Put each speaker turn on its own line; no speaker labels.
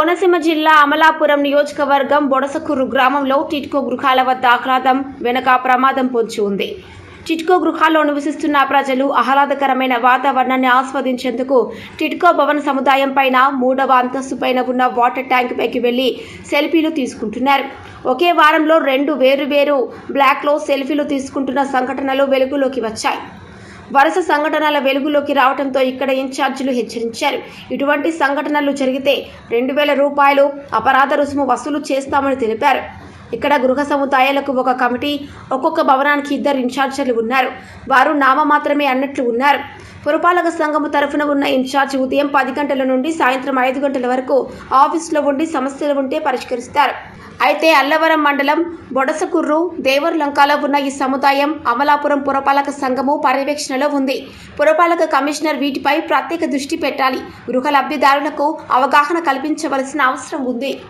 కోనసీమ జిల్లా అమలాపురం నియోజకవర్గం బొడసకూరు గ్రామంలో టిట్కో గృహాల వద్ద ఆహ్లాదం వెనక ప్రమాదం పొంచి ఉంది. టిట్కో గృహాల్లో నివసిస్తున్న ప్రజలు ఆహ్లాదకరమైన వాతావరణాన్ని ఆస్వాదించేందుకు టిట్కో భవన సముదాయం పైన మూడవ అంతస్తు పైన ఉన్న వాటర్ ట్యాంక్ పైకి వెళ్ళి సెల్ఫీలు తీసుకుంటున్నారు. ఒకే వారంలో రెండు వేరు వేరు బ్లాక్లో సెల్ఫీలు తీసుకుంటున్న సంఘటనలు వెలుగులోకి వచ్చాయి. వరుస సంఘటనల వెలుగులోకి రావడంతో ఇక్కడ ఇన్ఛార్జీలు హెచ్చరించారు. ఇటువంటి సంఘటనలు జరిగితే రెండు వేల రూపాయలు అపరాధ రుసుము వసూలు చేస్తామని తెలిపారు. ఇక్కడ గృహ సముదాయాలకు ఒక కమిటీ ఒక్కొక్క భవనానికి ఇద్దరు ఇన్ఛార్జీలు ఉన్నారు. వారు నామ మాత్రమే అన్నట్లు ఉన్నారు. పురపాలక సంఘము తరఫున ఉన్న ఇన్ఛార్జ్ ఉదయం పది గంటల నుండి సాయంత్రం ఐదు గంటల వరకు ఆఫీసులో ఉండి సమస్యలు ఉంటే పరిష్కరిస్తారు. అయితే అల్లవరం మండలం బొడసకుర్రు దేవరలంకలో ఉన్న ఈ సముదాయం అమలాపురం పురపాలక సంఘము పర్యవేక్షణలో ఉంది. పురపాలక కమిషనర్ వీటిపై ప్రత్యేక దృష్టి పెట్టాలి. గృహ లబ్ధిదారులకు అవగాహన కల్పించవలసిన అవసరం ఉంది.